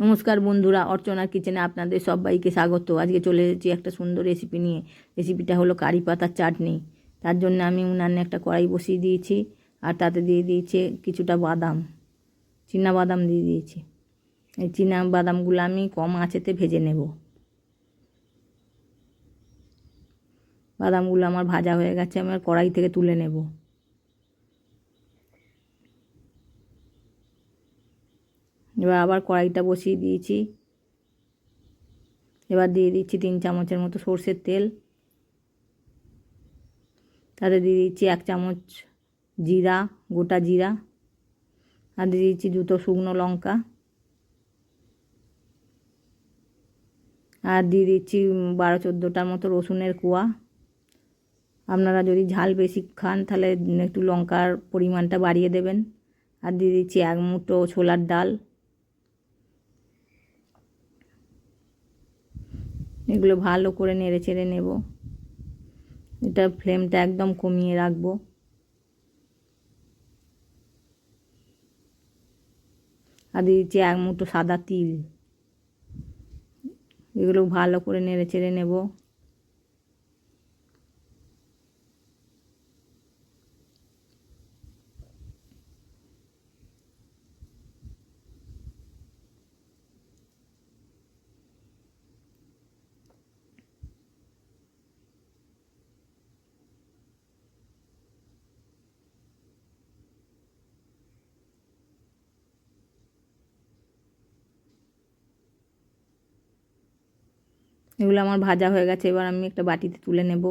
নমস্কার বন্ধুরা অর্চনা কিচেনে আপনাদের সবাইকে স্বাগত। আজকে চলে এসেছি একটা সুন্দর রেসিপি নিয়ে। রেসিপিটা হলো কারি পাতার চাটনি। তার জন্য আমি উনানে একটা কড়াই বসিয়ে দিয়েছি আর তাতে দিয়ে দিয়েছি কিছুটা বাদাম, চীনা বাদাম দিয়ে দিয়েছি। এই চীনা বাদামগুলো আমি কম আঁচেতে ভেজে নেব। বাদামগুলো আমার ভাজা হয়ে গেছে আমার কড়াই থেকে তুলে নেব। এবার আবার কড়াইটা বসিয়ে দিয়েছি। এবার দিয়ে দিচ্ছি তিন চামচের মতো সর্ষের তেল। তাতে দিয়ে দিচ্ছি এক চামচ জিরা, গোটা জিরা। আর দিয়ে দিচ্ছি দুটো শুকনো লঙ্কা। আর দিয়ে দিচ্ছি বারো চোদ্দোটার মতো রসুনের কুয়া। আপনারা যদি ঝাল বেশি খান তাহলে একটু লঙ্কার পরিমাণটা বাড়িয়ে দেবেন। আর দিয়ে দিচ্ছি এক মুঠো ছোলার ডাল। এগুলো ভালো করে নেড়ে চেড়ে নেব। এটা ফ্লেমটা একদম কমিয়ে রাখব। আর দিয়েছি এক মুঠো সাদা তিল। এগুলো ভালো করে নেড়ে চেড়ে নেব। এগুলো আমার ভাজা হয়ে গেছে, এবার আমি একটা বাটিতে তুলে নেব।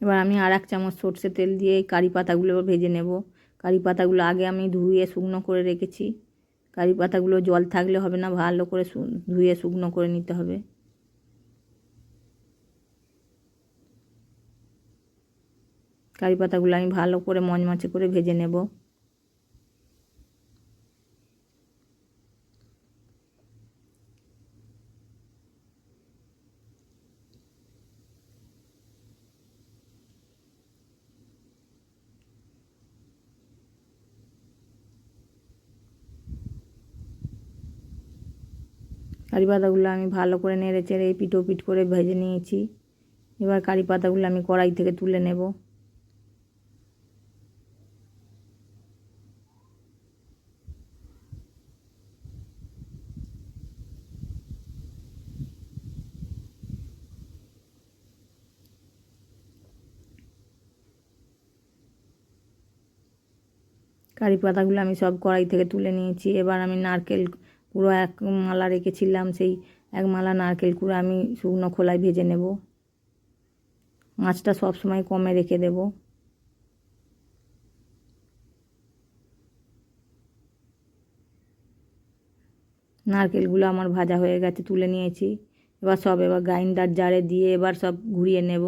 এবার আমি আর এক চামচ সর্ষে তেল দিয়ে কারি পাতাগুলো ভেজে নেব। কারি পাতাগুলো আগে আমি ধুয়ে শুকনো করে রেখেছি। কারি পাতাগুলো জল থাকলে হবে না, ভালো করে ধুয়ে শুকনো করে নিতে হবে। কারি পাতাগুলো আমি ভালো করে মচমচে করে ভেজে নেব। কারি পাতাগুলো আমি ভালো করে নেড়ে চেড়ে পিটো পিট করে ভেজে নিয়েছি। এবার কারি পাতাগুলো আমি কড়াই থেকে তুলে নেব। কারি পাতাগুলো আমি সব কড়াই থেকে তুলে নিয়েছি। এবার আমি নারকেল পুরো এক মালা রেখেছিলাম, সেই এক মালা নারকেল কুড়ো আমি শুকনো খোলায় ভেজে নেব। মাছটা সব সময় কমে রেখে দেব। নারকেলগুলো আমার ভাজা হয়ে গেছে, তুলে নিয়েছি। এবার সব, এবার গ্রাইন্ডার জারে দিয়ে এবার সব ঘুরিয়ে নেব।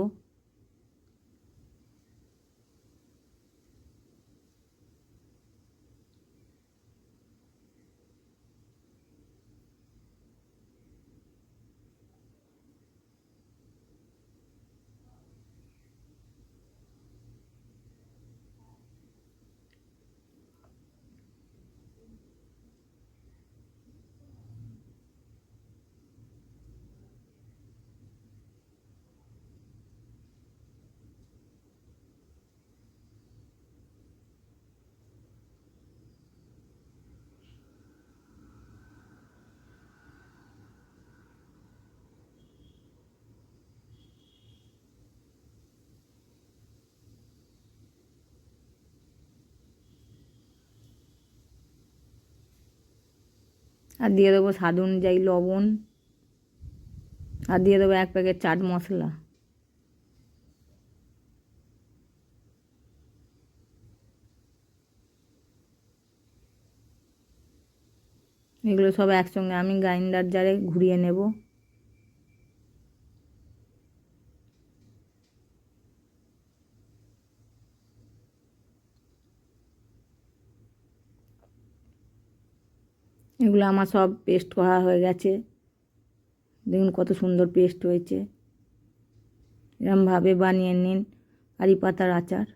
আর দিয়ে দেবো স্বাদ অনুযায়ী লবণ। আর দিয়ে দেবো এক প্যাকেট চাট মশলা। এগুলো সব একসঙ্গে আমি গ্রাইন্ডার জারে ঘুরিয়ে নেব। এগুলো আমার সব পেস্ট করা হয়ে গেছে। দেখুন কত সুন্দর পেস্ট হয়েছে। এরমভাবে বানিয়ে নিন কারি পাতার আচার।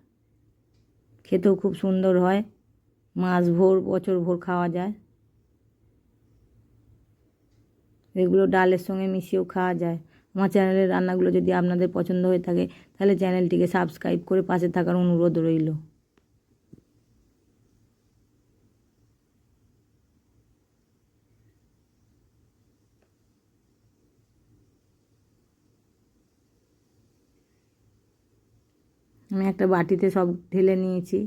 খেতেও খুব সুন্দর হয়। মাস ভোর, বছর ভোর খাওয়া যায়। এগুলো ডালের সঙ্গে মিশিয়েও খাওয়া যায়। আমার চ্যানেলের রান্নাগুলো যদি আপনাদের পছন্দ হয়ে থাকে, তাহলে চ্যানেলটিকে সাবস্ক্রাইব করে পাশে থাকার অনুরোধ রইল। আমি একটা বাটিতে সব ঢেলে নিয়েছি।